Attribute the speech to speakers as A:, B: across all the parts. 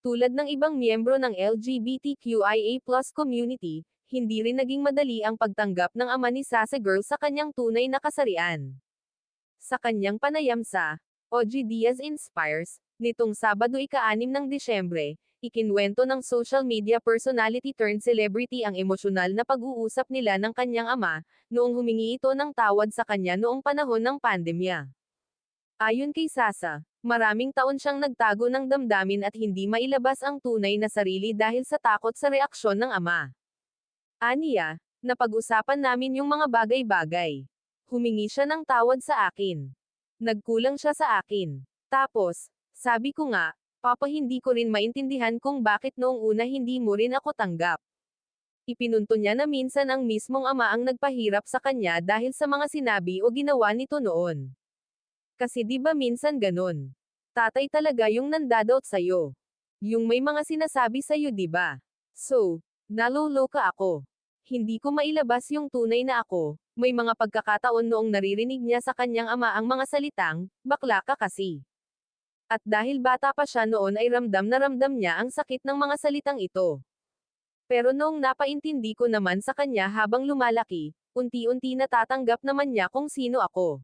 A: Tulad ng ibang miyembro ng LGBTQIA+ community, hindi rin naging madali ang pagtanggap ng ama ni Sasa Girl sa kanyang tunay na kasarian. Sa kanyang panayam sa OG Diaz Inspires, nitong Sabado ika-6 ng Disyembre, ikinwento ng social media personality turned celebrity ang emosyonal na pag-uusap nila ng kanyang ama, noong humingi ito ng tawad sa kanya noong panahon ng pandemya. Ayon kay Sasa, maraming taon siyang nagtago ng damdamin at hindi mailabas ang tunay na sarili dahil sa takot sa reaksyon ng ama. Aniya, napag-usapan namin yung mga bagay-bagay. Humingi siya ng tawad sa akin. Nagkulang siya sa akin. Tapos, sabi ko nga, Papa hindi ko rin maintindihan kung bakit noong una hindi mo rin ako tanggap. Ipinunto niya na minsan ang mismong ama ang nagpahirap sa kanya dahil sa mga sinabi o ginawa nito noon. Kasi di ba minsan ganun? Tatay talaga yung nandadoubt sa'yo. Yung may mga sinasabi sa'yo di ba? So, naloloka ako. Hindi ko mailabas yung tunay na ako, may mga pagkakataon noong naririnig niya sa kanyang ama ang mga salitang, bakla ka kasi. At dahil bata pa siya noon ay ramdam na ramdam niya ang sakit ng mga salitang ito. Pero noong napaintindi ko naman sa kanya habang lumalaki, unti-unti natatanggap naman niya kung sino ako.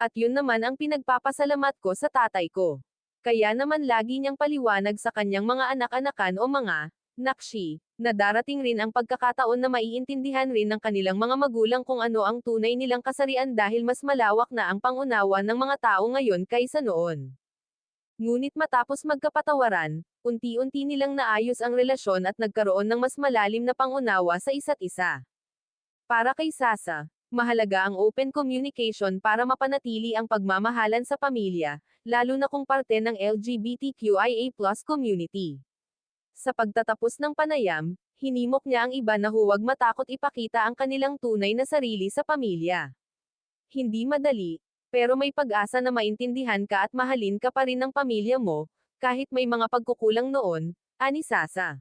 A: At yun naman ang pinagpapasalamat ko sa tatay ko. Kaya naman lagi niyang paliwanag sa kanyang mga anak-anakan o mga, nakshi, na darating rin ang pagkakataon na maiintindihan rin ng kanilang mga magulang kung ano ang tunay nilang kasarian dahil mas malawak na ang pangunawa ng mga tao ngayon kaysa noon. Ngunit matapos magkapatawaran, unti-unti nilang naayos ang relasyon at nagkaroon ng mas malalim na pangunawa sa isa't isa. Para kay Sasa, mahalaga ang open communication para mapanatili ang pagmamahalan sa pamilya, lalo na kung parte ng LGBTQIA+ community. Sa pagtatapos ng panayam, hinimok niya ang iba na huwag matakot ipakita ang kanilang tunay na sarili sa pamilya. Hindi madali, pero may pag-asa na maintindihan ka at mahalin ka pa rin ng pamilya mo, kahit may mga pagkukulang noon, ani Sasa.